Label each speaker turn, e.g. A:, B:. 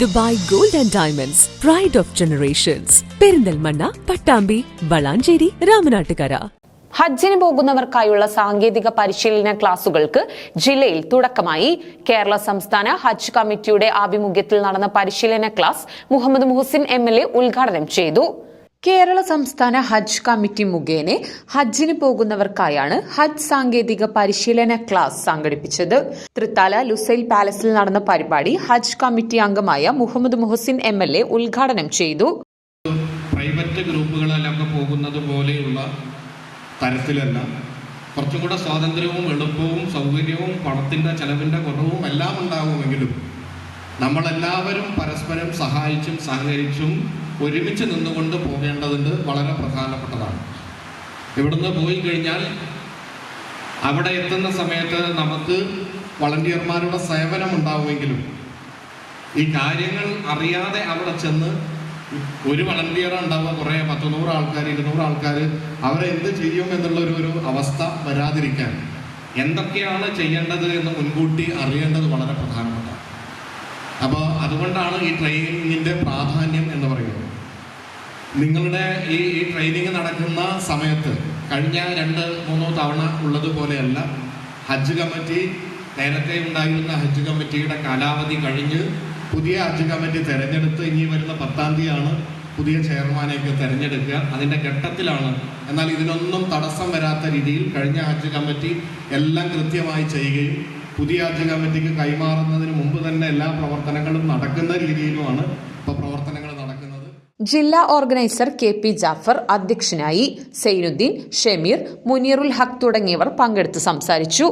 A: Dubai gold and diamonds pride of generations Perinthalmanna Pattambi Valanchery Ramanattukara.
B: ഹജ്ജിന് പോകുന്നവർക്കായുള്ള സാങ്കേതിക പരിശീലന ക്ലാസുകൾക്ക് ജില്ലയിൽ തുടക്കമായി കേരള സംസ്ഥാന ഹജ്ജ് കമ്മിറ്റിയുടെ ആഭിമുഖ്യത്തിൽ നടന്ന പരിശീലന ക്ലാസ് മുഹമ്മദ് മുഹസിൻ എം ഉദ്ഘാടനം ചെയ്തു. കേരള സംസ്ഥാന ഹജ്ജ് കമ്മിറ്റി മുഖേന ഹജ്ജിന് പോകുന്നവർക്കായാണ് ഹജ്ജ് സാങ്കേതിക പരിശീലന ക്ലാസ് സംഘടിപ്പിച്ചത്. തൃത്താല ലുസൈൽ പാലസിൽ നടന്ന പരിപാടി ഹജ്ജ് കമ്മിറ്റി അംഗമായ Muhammad Muhsin M L A ഉദ്ഘാടനം ചെയ്തു.
C: പ്രൈവറ്റ് ഗ്രൂപ്പുകളിലൊക്കെ പോകുന്നത് പോലെയുള്ള തരത്തിലല്ല. കുറച്ചും കൂടെ സ്വാതന്ത്ര്യവും എളുപ്പവും സൗകര്യവും പണത്തിന്റെ ചെലവിന്റെ കുറവും എല്ലാം ഉണ്ടാകുമെങ്കിലും നമ്മളെല്ലാവരും പരസ്പരം സഹായിച്ചും സഹകരിച്ചും ഒരുമിച്ച് നിന്നുകൊണ്ട് പോകേണ്ടതുണ്ട് വളരെ പ്രധാനപ്പെട്ടതാണ്. ഇവിടുന്ന് പോയി കഴിഞ്ഞാൽ അവിടെ എത്തുന്ന സമയത്ത് നമുക്ക് വളണ്ടിയർമാരുടെ സേവനം ഉണ്ടാവുമെങ്കിലും ഈ കാര്യങ്ങൾ അറിയാതെ അവിടെ ചെന്ന് ഒരു വളണ്ടിയർ ഉണ്ടാവുക കുറേ പത്ത് നൂറ് ആൾക്കാർ ഇരുന്നൂറ് ആൾക്കാർ അവരെ എന്ത് ചെയ്യും എന്നുള്ള ഒരു അവസ്ഥ വരാതിരിക്കാൻ. എന്തൊക്കെയാണ് ചെയ്യേണ്ടത് എന്ന് മുൻകൂട്ടി അറിയേണ്ടത് വളരെ അപ്പോൾ അതുകൊണ്ടാണ് ഈ ട്രെയിനിങ്ങിന്റെ പ്രാധാന്യം എന്ന് പറയുന്നത്. നിങ്ങളുടെ ഈ ഈ ട്രെയിനിങ് നടക്കുന്ന സമയത്ത് കഴിഞ്ഞ രണ്ട് മൂന്നോ തവണ ഉള്ളതുപോലെയല്ല ഹജ്ജ് കമ്മിറ്റി നേരത്തെ ഉണ്ടായിരുന്ന ഹജ്ജ് കമ്മിറ്റിയുടെ കാലാവധി കഴിഞ്ഞ് പുതിയ ഹജ്ജ് കമ്മിറ്റി തിരഞ്ഞെടുത്ത് ഇനി വരുന്ന പത്താം തീയതിയാണ് പുതിയ ചെയർമാനെയൊക്കെ തിരഞ്ഞെടുക്കുക. അതിന്റെ ഘട്ടത്തിലാണ്. എന്നാൽ ഇതിനൊന്നും തടസ്സം വരാത്ത രീതിയിൽ കഴിഞ്ഞ ഹജ്ജ് കമ്മിറ്റി എല്ലാം കൃത്യമായി ചെയ്യുകയും പുതിയ ഹജ്ജ് കമ്മിറ്റിക്ക് കൈമാറുന്നതിന് മുമ്പ് തന്നെ എല്ലാ പ്രവർത്തനങ്ങളും നടക്കുന്ന രീതിയിലുമാണ് ഇപ്പോൾ പ്രവർത്തനങ്ങൾ നടക്കുന്നത്.
B: ജില്ലാ ഓർഗനൈസർ കെ പി ജാഫർ അധ്യക്ഷനായി സൈനുദ്ദീൻ ഷമീർ മുനീറുൽ ഹക്ക് തുടങ്ങിയവർ പങ്കെടുത്ത് സംസാരിച്ചു.